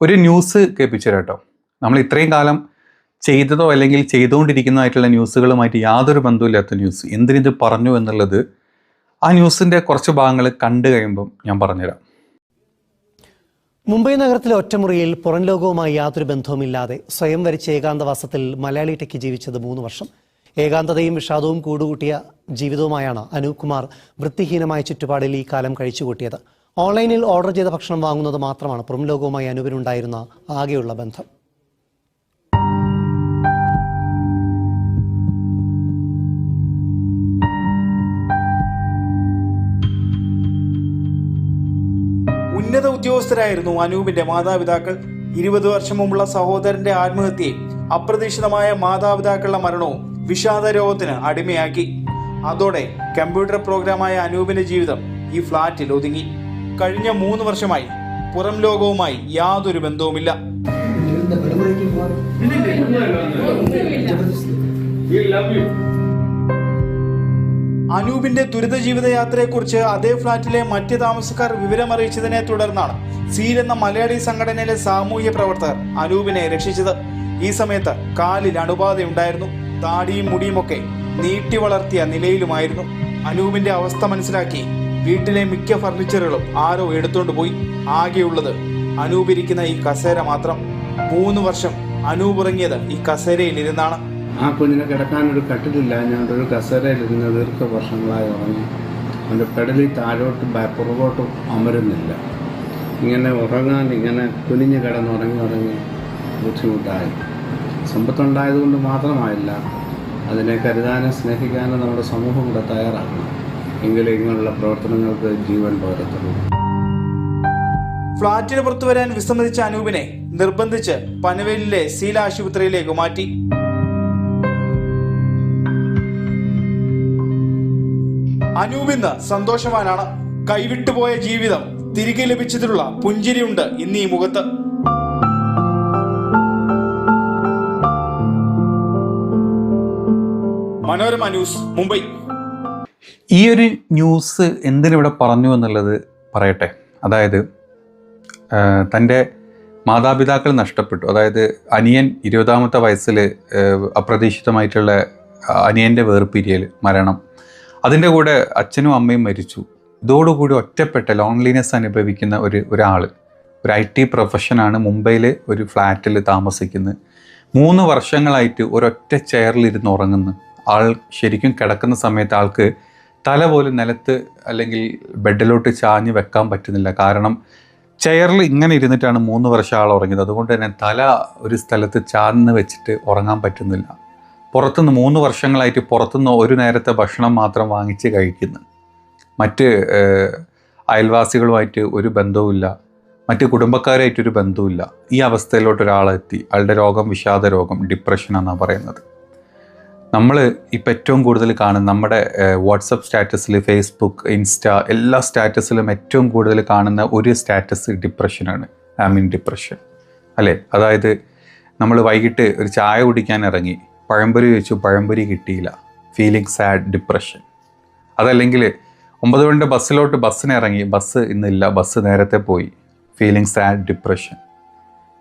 ഒരു ന്യൂസ് കേൾപ്പിച്ചു കേട്ടോ നമ്മൾ ഇത്രയും കാലം ചെയ്തതോ അല്ലെങ്കിൽ ചെയ്തുകൊണ്ടിരിക്കുന്നതായിട്ടുള്ള ന്യൂസുകളുമായിട്ട് യാതൊരു ബന്ധവുമില്ലാത്ത ന്യൂസ് എന്തിനിത് പറഞ്ഞു എന്നുള്ളത് ആ ന്യൂസിന്റെ കുറച്ച് ഭാഗങ്ങൾ കണ്ടു കഴിയുമ്പം ഞാൻ പറഞ്ഞുതരാം. മുംബൈ നഗരത്തിലെ ഒറ്റമുറിയിൽ പുറം ലോകവുമായി യാതൊരു ബന്ധവുമില്ലാതെ സ്വയം വരിച്ച ഏകാന്തവാസത്തിൽ മലയാളി ടെക്ക് ജീവിച്ചത് മൂന്ന് വർഷം. ഏകാന്തതയും വിഷാദവും കൂടുകൂട്ടിയ ജീവിതവുമായാണ് അനൂപ് കുമാർ വൃത്തിഹീനമായ ചുറ്റുപാടിൽ ഈ കാലം കഴിച്ചുകൂട്ടിയത്. ഓൺലൈനിൽ ഓർഡർ ചെയ്ത ഭക്ഷണം വാങ്ങുന്നത് മാത്രമാണ് പുറം ലോകവുമായി അനുവിനുണ്ടായിരുന്ന ആകെയുള്ള ബന്ധം. ഉന്നത ഉദ്യോഗസ്ഥരായിരുന്നു അനൂപിന്റെ മാതാപിതാക്കൾ. ഇരുപത് വർഷം മുമ്പുള്ള സഹോദരന്റെ ആത്മഹത്യയും അപ്രതീക്ഷിതമായ മാതാപിതാക്കളുടെ മരണവും വിഷാദ രോഗത്തിന് അടിമയാക്കി. അതോടെ കമ്പ്യൂട്ടർ പ്രോഗ്രാമായ അനൂപിന്റെ ജീവിതം ഈ ഫ്ളാറ്റിൽ ഒതുങ്ങി. കഴിഞ്ഞ മൂന്ന് വർഷമായി പുറം ലോകവുമായി യാതൊരു ബന്ധവുമില്ല. അനൂപിന്റെ ദുരിത ജീവിതയാത്രയെക്കുറിച്ച് അതേ ഫ്ളാറ്റിലെ മറ്റ് താമസക്കാർ വിവരമറിയിച്ചതിനെ തുടർന്നാണ് സീൽ എന്ന മലയാളി സംഘടനയിലെ സാമൂഹ്യ പ്രവർത്തകർ അനൂപിനെ രക്ഷിച്ചത്. ഈ സമയത്ത് കാലിൽ അണുബാധയുണ്ടായിരുന്നു. താടിയും മുടിയുമൊക്കെ നീട്ടി വളർത്തിയ നിലയിലുമായിരുന്നു. അനൂപിന്റെ അവസ്ഥ മനസ്സിലാക്കി വീട്ടിലെ മിക്ക ഫർണിച്ചറുകളും ആരോ എടുത്തുകൊണ്ട് പോയി. ആകെയുള്ളത് അനൂപിരിക്കുന്ന ഈ കസേര മാത്രം. മൂന്ന് വർഷം അനൂപിറങ്ങിയത് ഈ കസേരയിൽ ഇരുന്നാണ് ആ കുഞ്ഞിനെ കിടക്കാൻ കിടക്കാനൊരു കട്ടിലില്ല. ഞാൻ ഒരു കസേരയിലിരുന്ന് ദീർഘ വർഷങ്ങളായി ഉറങ്ങി. അവന്റെ പെടലിൽ താഴോട്ട് പുറകോട്ടും അമരുന്നില്ല. ഇങ്ങനെ ഉറങ്ങാൻ ഇങ്ങനെ കുനിഞ്ഞ് കിടന്ന് ഉറങ്ങി ഉറങ്ങി ബുദ്ധിമുട്ടായി. സമ്പത്തുണ്ടായതുകൊണ്ട് മാത്രമായില്ല അതിനെ കരുതാനും സ്നേഹിക്കാനും നമ്മുടെ സമൂഹം കൂടെ തയ്യാറാക്കണം. എങ്കിലേ ഇങ്ങനെയുള്ള പ്രവർത്തനങ്ങൾക്ക് ജീവൻ പകരത്തുള്ളൂ. ഫ്ളാറ്റിന് പുറത്തു വരാൻ വിസമ്മതിച്ച അനൂപിനെ നിർബന്ധിച്ച് പനവേലിലെ സീല ആശുപത്രിയിലേക്ക് മാറ്റി. അനൂപ് ഇന്ന് സന്തോഷവാനാണ്. കൈവിട്ടുപോയ ജീവിതം തിരികെ ലഭിച്ചതിലുള്ള പുഞ്ചിരിയുണ്ട് ഇന്ന് ഈ മുഖത്ത്. മനോരമ ന്യൂസ് മുംബൈ. ഈ ഒരു ന്യൂസ് എന്തിനിവിടെ പറഞ്ഞു എന്നുള്ളത് പറയട്ടെ. അതായത് തന്റെ മാതാപിതാക്കൾ നഷ്ടപ്പെട്ടു. അതായത് അനിയൻ ഇരുപതാമത്തെ വയസ്സിൽ അപ്രതീക്ഷിതമായിട്ടുള്ള അനിയന്റെ വേർപിരിയൽ മരണം. അതിന്റെ കൂടെ അച്ഛനും അമ്മയും മരിച്ചു. ഇതോടുകൂടി ഒറ്റപ്പെട്ട ലോൺലിനെസ് അനുഭവിക്കുന്ന ഒരു ഒരാൾ ഒരു ഐ ടി പ്രൊഫഷനാണ് മുംബൈയിൽ ഒരു ഫ്ലാറ്റിൽ താമസിക്കുന്നത്. മൂന്ന് വർഷങ്ങളായിട്ട് ഒരൊറ്റ ചെയറിലിരുന്ന് ഉറങ്ങുന്നു. ആൾ ശരിക്കും കിടക്കുന്ന സമയത്ത് ആൾക്ക് തല പോലും നിലത്ത് അല്ലെങ്കിൽ ബെഡിലോട്ട് ചാഞ്ഞ് വെക്കാൻ പറ്റുന്നില്ല. കാരണം ചെയറിൽ ഇങ്ങനെ ഇരുന്നിട്ടാണ് മൂന്ന് വർഷം ആൾ ഉറങ്ങിയത്. അതുകൊണ്ട് തന്നെ തല ഒരു സ്ഥലത്ത് ചാന്ന് വെച്ചിട്ട് ഉറങ്ങാൻ പറ്റുന്നില്ല. പുറത്തുനിന്ന് മൂന്ന് വർഷങ്ങളായിട്ട് പുറത്തുനിന്ന് ഒരു നേരത്തെ ഭക്ഷണം മാത്രം വാങ്ങിച്ച് കഴിക്കുന്നു. മറ്റ് അയൽവാസികളുമായിട്ട് ഒരു ബന്ധവുമില്ല. മറ്റ് കുടുംബക്കാരായിട്ടൊരു ബന്ധവുമില്ല. ഈ അവസ്ഥയിലോട്ട് ഒരാളെത്തി. അയാളുടെ രോഗം വിഷാദ രോഗം ഡിപ്രഷൻ എന്നാണ് പറയുന്നത്. നമ്മൾ ഇപ്പം ഏറ്റവും കൂടുതൽ കാണുന്ന നമ്മുടെ വാട്സപ്പ് സ്റ്റാറ്റസിൽ ഫേസ്ബുക്ക് ഇൻസ്റ്റ എല്ലാ സ്റ്റാറ്റസിലും ഏറ്റവും കൂടുതൽ കാണുന്ന ഒരു സ്റ്റാറ്റസ് ഡിപ്രഷനാണ്. I mean depression. അല്ലേ? അതായത് നമ്മൾ വൈകിട്ട് ഒരു ചായ കുടിക്കാൻ ഇറങ്ങി പഴംപൊരി വെച്ചു പഴംപൊരി കിട്ടിയില്ല. Feeling sad depression. അതല്ലെങ്കിൽ ഒമ്പത് മണിന്റെ ബസ്സിലോട്ട് ബസ്സിന് ഇറങ്ങി ബസ് ഇന്നില്ല ബസ് നേരത്തെ പോയി. Feeling sad depression.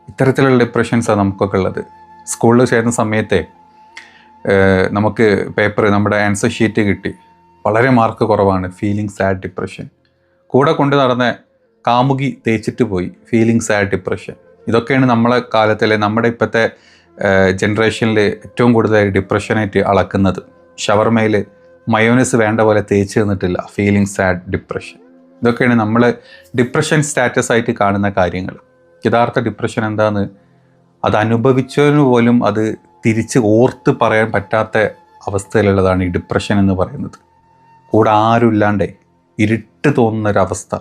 ഇത്തരത്തിലുള്ള ഡിപ്രഷൻസാണ് നമുക്കൊക്കെ ഉള്ളത്. സ്കൂളിൽ ചേരുന്ന സമയത്തെ നമുക്ക് പേപ്പർ നമ്മുടെ ആൻസർ ഷീറ്റ് കിട്ടി. വളരെ മാർക്ക് കുറവാണ് ഫീലിംഗ് സാഡ് ഡിപ്രഷൻ കൂടെ കൊണ്ട് നടന്ന കാമുകി തേച്ചിട്ട് പോയി ഫീലിംഗ് സാഡ് ഡിപ്രഷൻ ഇതൊക്കെയാണ് നമ്മളെ കാലത്തിലെ നമ്മുടെ ഇപ്പോഴത്തെ ജനറേഷനിൽ ഏറ്റവും കൂടുതൽ ഡിപ്രഷനായിട്ട് അളക്കുന്നത്. ഷവർമയിൽ മയോനസ് വേണ്ട പോലെ തേച്ച് തന്നിട്ടില്ല ഫീലിംഗ് സാഡ് ഡിപ്രഷൻ ഇതൊക്കെയാണ് നമ്മൾ ഡിപ്രഷൻ സ്റ്റാറ്റസ് ആയിട്ട് കാണുന്ന കാര്യങ്ങൾ യഥാർത്ഥ ഡിപ്രഷൻ എന്താണ് അത് അനുഭവിച്ചവന് പോലും അത് തിരിച്ച് ഓർത്ത് പറയാൻ പറ്റാത്ത അവസ്ഥയിലുള്ളതാണ് ഈ ഡിപ്രഷൻ എന്ന് പറയുന്നത്. കൂടെ ആരും ഇല്ലാണ്ടേ ഇരുട്ട് തോന്നുന്നൊരവസ്ഥ.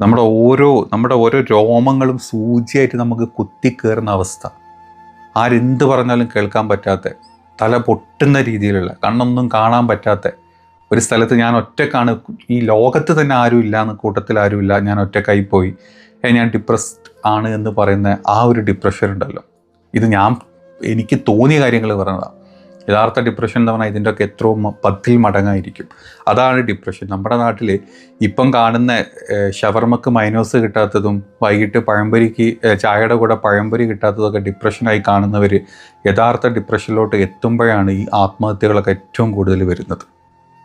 നമ്മുടെ ഓരോ നമ്മുടെ ഓരോ രോമങ്ങളും സൂചിയായിട്ട് നമുക്ക് കുത്തിക്കേറുന്ന അവസ്ഥ. ആരെന്ത് പറഞ്ഞാലും കേൾക്കാൻ പറ്റാത്ത തല പൊട്ടുന്ന രീതിയിലുള്ള കണ്ണൊന്നും കാണാൻ പറ്റാത്ത ഒരു സ്ഥലത്ത് ഞാൻ ഒറ്റക്കാണ്. ഈ ലോകത്ത് തന്നെ ആരും ഇല്ല എന്ന് കൂട്ടത്തിൽ ആരും ഇല്ല ഞാൻ ഒറ്റക്കായി പോയി. ഞാൻ ഡിപ്രസ്ഡ് ആണ് എന്ന് പറയുന്ന ആ ഒരു ഡിപ്രഷൻ ഉണ്ടല്ലോ. ഇത് ഞാൻ എനിക്ക് തോന്നിയ കാര്യങ്ങൾ പറഞ്ഞതാണ് യഥാർത്ഥ ഡിപ്രഷൻ എന്ന് പറഞ്ഞാൽ ഇതിന്റെയൊക്കെ എത്രയോ പത്തിൽ മടങ്ങായിരിക്കും. അതാണ് ഡിപ്രഷൻ നമ്മുടെ നാട്ടിൽ ഇപ്പം കാണുന്ന ഷവർമക്ക് മൈനോസ് കിട്ടാത്തതും വൈകിട്ട് പഴംപൊരിക്ക് ചായയുടെ കൂടെ പഴംപൊരി കിട്ടാത്തതൊക്കെ ഡിപ്രഷനായി കാണുന്നവർ യഥാർത്ഥ ഡിപ്രഷനിലോട്ട് എത്തുമ്പോഴാണ് ഈ ആത്മഹത്യകളൊക്കെ ഏറ്റവും കൂടുതൽ വരുന്നത്.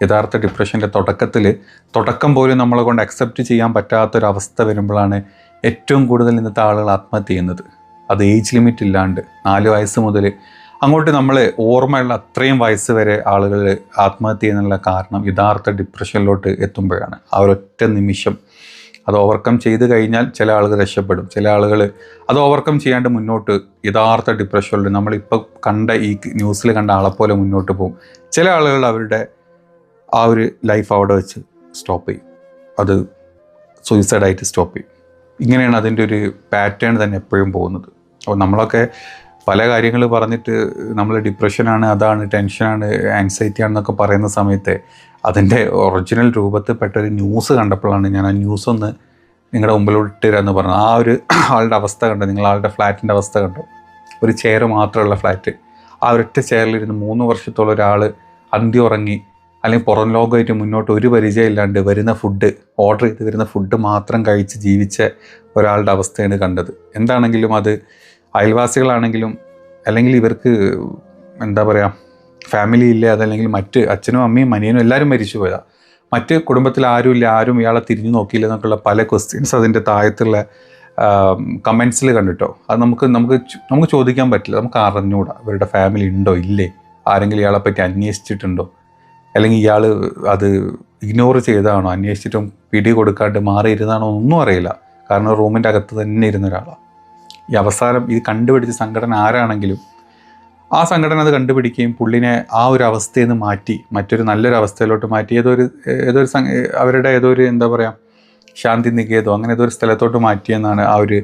യഥാർത്ഥ ഡിപ്രഷന്റെ തുടക്കത്തിൽ തുടക്കം പോലും നമ്മളെ കൊണ്ട് അക്സെപ്റ്റ് ചെയ്യാൻ പറ്റാത്തൊരവസ്ഥ വരുമ്പോഴാണ് ഏറ്റവും കൂടുതൽ ഇന്നത്തെ ആളുകൾ ആത്മഹത്യ ചെയ്യുന്നത്. അത് ഏജ് ലിമിറ്റ് ഇല്ലാണ്ട് നാല് വയസ്സ് മുതൽ അങ്ങോട്ട് നമ്മൾ ഓർമ്മയുള്ള അത്രയും വയസ്സ് വരെ ആളുകൾ ആത്മഹത്യ ചെയ്യുന്നുള്ള കാരണം യഥാർത്ഥ ഡിപ്രഷനിലോട്ട് എത്തുമ്പോഴാണ്. ആ ഒരൊറ്റ നിമിഷം അത് ഓവർകം ചെയ്ത് കഴിഞ്ഞാൽ ചില ആളുകൾ രക്ഷപ്പെടും. ചില ആളുകൾ അത് ഓവർകം ചെയ്യാണ്ട് മുന്നോട്ട് യഥാർത്ഥ ഡിപ്രഷനിൽ നമ്മളിപ്പോൾ കണ്ട ഈ ന്യൂസിൽ കണ്ട ആളെപ്പോലെ മുന്നോട്ട് പോകും. ചില ആളുകൾ അവരുടെ ആ ഒരു ലൈഫ് അവിടെ വെച്ച് സ്റ്റോപ്പ് ചെയ്യും. അത് സൂയിസൈഡായിട്ട് സ്റ്റോപ്പ് ചെയ്യും. ഇങ്ങനെയാണ് അതിന്റെ ഒരു പാറ്റേൺ തന്നെ എപ്പോഴും പോകുന്നത്. അപ്പോൾ നമ്മളൊക്കെ പല കാര്യങ്ങൾ പറഞ്ഞിട്ട് നമ്മൾ ഡിപ്രഷനാണ് അതാണ് ടെൻഷനാണ് ആൻസൈറ്റി ആണെന്നൊക്കെ പറയുന്ന സമയത്ത് അതിന്റെ ഒറിജിനൽ രൂപത്തിൽ പെട്ട ഒരു ന്യൂസ് കണ്ടപ്പോഴാണ് ഞാൻ ആ ന്യൂസ് ഒന്ന് നിങ്ങളുടെ മുമ്പിലോട്ട് ഇട്ടുതരാമെന്ന് പറഞ്ഞു ആ ഒരു ആളുടെ അവസ്ഥ കണ്ടു. നിങ്ങൾ ആളുടെ ഫ്ലാറ്റിന്റെ അവസ്ഥ കണ്ടു. ഒരു ചെയർ മാത്രമുള്ള ഫ്ലാറ്റ്. ആ ഒരൊറ്റ ചെയറിലിരുന്ന് മൂന്ന് വർഷത്തോളം ഒരാൾ അന്തി ഉറങ്ങി അല്ലെങ്കിൽ പുറം ലോകമായിട്ട് മുന്നോട്ട് ഒരു പരിചയമില്ലാണ്ട് വരുന്ന ഫുഡ് ഓർഡർ ചെയ്ത് വരുന്ന ഫുഡ് മാത്രം കഴിച്ച് ജീവിച്ച ഒരാളുടെ അവസ്ഥയാണ് കണ്ടത്. എന്താണെങ്കിലും അത് അയൽവാസികളാണെങ്കിലും അല്ലെങ്കിൽ ഇവർക്ക് എന്താ പറയുക ഫാമിലി ഇല്ല അതല്ലെങ്കിൽ മറ്റ് അച്ഛനും അമ്മയും മനിയനും എല്ലാവരും മരിച്ചു പോയതാണ് മറ്റ് കുടുംബത്തിൽ ആരും ഇല്ല ആരും ഇയാളെ തിരിഞ്ഞു നോക്കിയില്ല എന്നൊക്കെയുള്ള പല ക്വസ്റ്റ്യൻസ് അതിന്റെ താഴത്തുള്ള കമൻസിൽ കണ്ടിട്ടോ. അത് നമുക്ക് നമുക്ക് നമുക്ക് ചോദിക്കാൻ പറ്റില്ല. നമുക്ക് അറിഞ്ഞുകൂടാ ഇവരുടെ ഫാമിലി ഉണ്ടോ ഇല്ലേ? ആരെങ്കിലും ഇയാളെ പറ്റി അന്വേഷിച്ചിട്ടുണ്ടോ? അല്ലെങ്കിൽ ഇയാൾ അത് ഇഗ്നോർ ചെയ്തതാണോ? അന്വേഷിച്ചിട്ടും പിടി കൊടുക്കാണ്ട് മാറിയിരുന്നാണോ ഒന്നും അറിയില്ല. കാരണം റൂമിന്റെ അകത്ത് തന്നെ ഇരുന്ന ഒരാളാണ് ഈ അവസാനം ഇത് കണ്ടുപിടിച്ച സംഘടന ആരാണെങ്കിലും ആ സംഘടന അത് കണ്ടുപിടിക്കുകയും പുള്ളിനെ ആ ഒരു അവസ്ഥയിൽ നിന്ന് മാറ്റി മറ്റൊരു നല്ലൊരു അവസ്ഥയിലോട്ട് മാറ്റി ഏതൊരു ഏതൊരു സംഘ അവരുടെ ഏതോ ഒരു എന്താ പറയുക ശാന്തി നികേതോ അങ്ങനെ ഏതോ ഒരു സ്ഥലത്തോട്ട് മാറ്റിയെന്നാണ് ആ ഒരു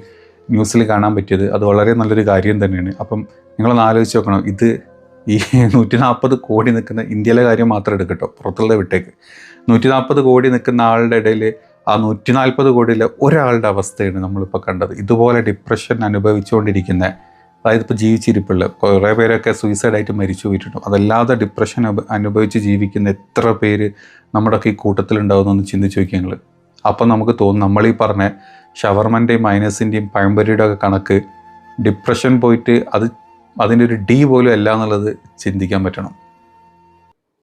ന്യൂസിൽ കാണാൻ പറ്റിയത്. അത് വളരെ നല്ലൊരു കാര്യം തന്നെയാണ്. അപ്പം നിങ്ങളൊന്ന് ആലോചിച്ച് നോക്കണം. ഇത് ഈ നൂറ്റി നാൽപ്പത് കോടി നിൽക്കുന്ന ഇന്ത്യയിലെ കാര്യം മാത്രം എടുക്കട്ടോ പുറത്തുള്ള വിട്ടേക്ക്. നൂറ്റി നാൽപ്പത് കോടി നിൽക്കുന്ന ആളുടെ ഇടയിൽ ആ നൂറ്റി നാൽപ്പത് കോടിയിലെ ഒരാളുടെ അവസ്ഥയാണ് നമ്മളിപ്പോൾ കണ്ടത്. ഇതുപോലെ ഡിപ്രഷൻ അനുഭവിച്ചുകൊണ്ടിരിക്കുന്ന അതായത് ഇപ്പോൾ ജീവിച്ചിരിപ്പുള്ള കുറേ പേരൊക്കെ സൂയിസൈഡായിട്ട് മരിച്ചു പോയിട്ടുണ്ട്. അതല്ലാതെ ഡിപ്രഷൻ അനുഭ- അനുഭവിച്ച് ജീവിക്കുന്ന എത്ര പേര് നമ്മുടെ ഈ കൂട്ടത്തിലുണ്ടാവുമെന്നൊന്ന് ചിന്തിച്ച് നോക്കിയാൽ അപ്പം നമുക്ക് തോന്നും നമ്മളീ പറഞ്ഞ ഷവർമന്റെയും മൈനസിന്റെയും പഴംപൊരിയുടെ ഒക്കെ കണക്ക് ഡിപ്രഷൻ പോയിട്ട് അത് അതിന്റെ ഒരു ഡി പോലും അല്ല എന്നുള്ളത് ചിന്തിക്കാൻ പറ്റണം.